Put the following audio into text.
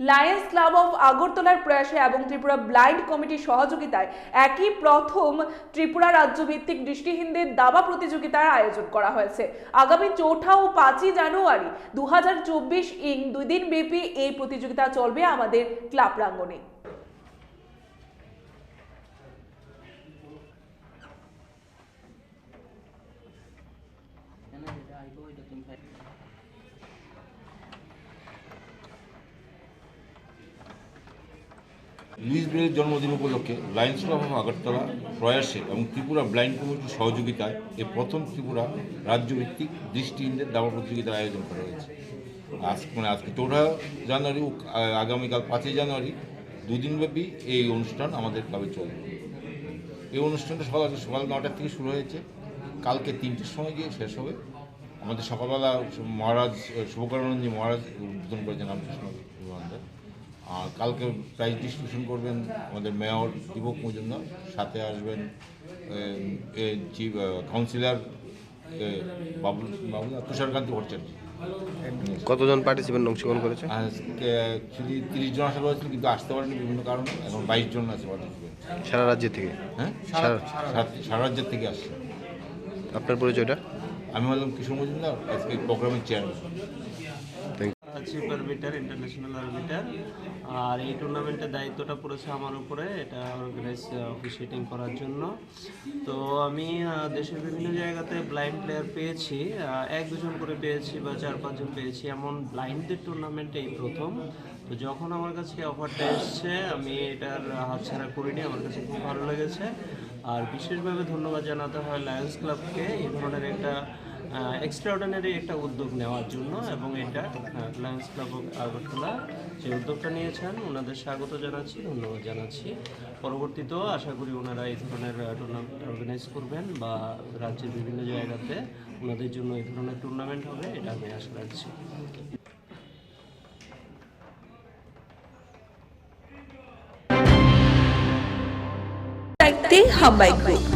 Lions club of আগরতলার প্রয়াসে এবং ত্রিপুরা ব্লাইন্ড কমিটির সহযোগিতায় একই প্রথম ত্রিপুরা রাজ্যভিত্তিক দৃষ্টিহীনদের দাবা প্রতিযোগিতার আয়োজন করা হয়েছে। আগামী চৌঠা ও পাঁচই জানুয়ারি দু হাজার চব্বিশ ইং দুই দিন ব্যাপী এই প্রতিযোগিতা চলবে আমাদের ক্লাব প্রাঙ্গণে। লুইস ব্রেলের জন্মদিন উপলক্ষে লায়ন্স ক্লাব অফ আগরতলা প্রয়াসে এবং ত্রিপুরা ব্লাইন্ড কমিটির সহযোগিতায় এ প্রথম ত্রিপুরা রাজ্যভিত্তিক দৃষ্টিহীনদের দাবা প্রতিযোগিতার আয়োজন করা হয়েছে। আজ মানে আজকে চৌঠা জানুয়ারি ও আগামীকাল পাঁচই জানুয়ারি দুদিনব্যাপী এই অনুষ্ঠান আমাদের ক্লাবে চলবে এই অনুষ্ঠানটা সকাল সকাল নটার থেকে শুরু হয়েছে। কালকে তিনটের সময় গিয়ে শেষ হবে। আমাদের সকালবেলা মহারাজ শুভকরণজি মহারাজ উদ্বোধন করেছেন রামকৃষ্ণ। বিমানদের আর কালকে প্রাইজ ডিস্ট্রিবিউশন করবেন আমাদের মেয়র দীপক মজুমদার সাথে আসবেন চিফ কাউন্সিলর বাবুল বাবুল তুষারকান্তি ভট্টাচার্য। কতজন পার্টিসিপেন্ট অংশগ্রহণ করেছে? আজকে অ্যাকচুয়ালি তিরিশ জন আসা হয়েছিল কিন্তু আসতে পারেনি বিভিন্ন কারণে এখন বাইশ জন আছে পার্টিসিপেন্ট সারা রাজ্যের থেকে? হ্যাঁ? সারা রাজ্যের থেকে আসছে। আপনার পরিচয়টা? আমি হলাম কিশোর মজুমদার আজকে প্রোগ্রামের chairman chief arbiter international arbiter আর এই টুর্নামেন্টের দায়িত্বটা পড়েছে আমার উপরে, এটা অর্গানাইজ অফিসিয়েটিং করার জন্য। তো আমি দেশের বিভিন্ন জায়গাতে ব্লাইন্ড প্লেয়ার পেয়েছি এক দুজন করে পেয়েছি বা চার পাঁচজন পেয়েছি, এমন ব্লাইন্ডদের টুর্নামেন্ট এই প্রথম। তো যখন আমার কাছে অফারটা এসছে, আমি এটার হাতছাড়া করিনি, আমার কাছে খুব ভালো লেগেছে। আর বিশেষভাবে ধন্যবাদ জানাতে হয় লায়ন্স ক্লাবকে এই ধরনের একটা এক্সট্রাঅর্ডিনারি একটা উদ্যোগ নেওয়ার জন্য এবং এটা লায়ন্স ক্লাব অফ আগরতলা যে উদ্যোগটা নিয়েছেন, ওনাদের স্বাগত জানাচ্ছি, ধন্যবাদ জানাচ্ছি। পরবর্তীতেও আশা করি ওনারা এই ধরনের টুর্নামেন্ট অর্গানাইজ করবেন বা রাজ্যের বিভিন্ন জায়গাতে ওনাদের জন্য এই ধরনের টুর্নামেন্ট হবে, এটা আমি আশা রাখছি। হাম্বাই গ্রুপ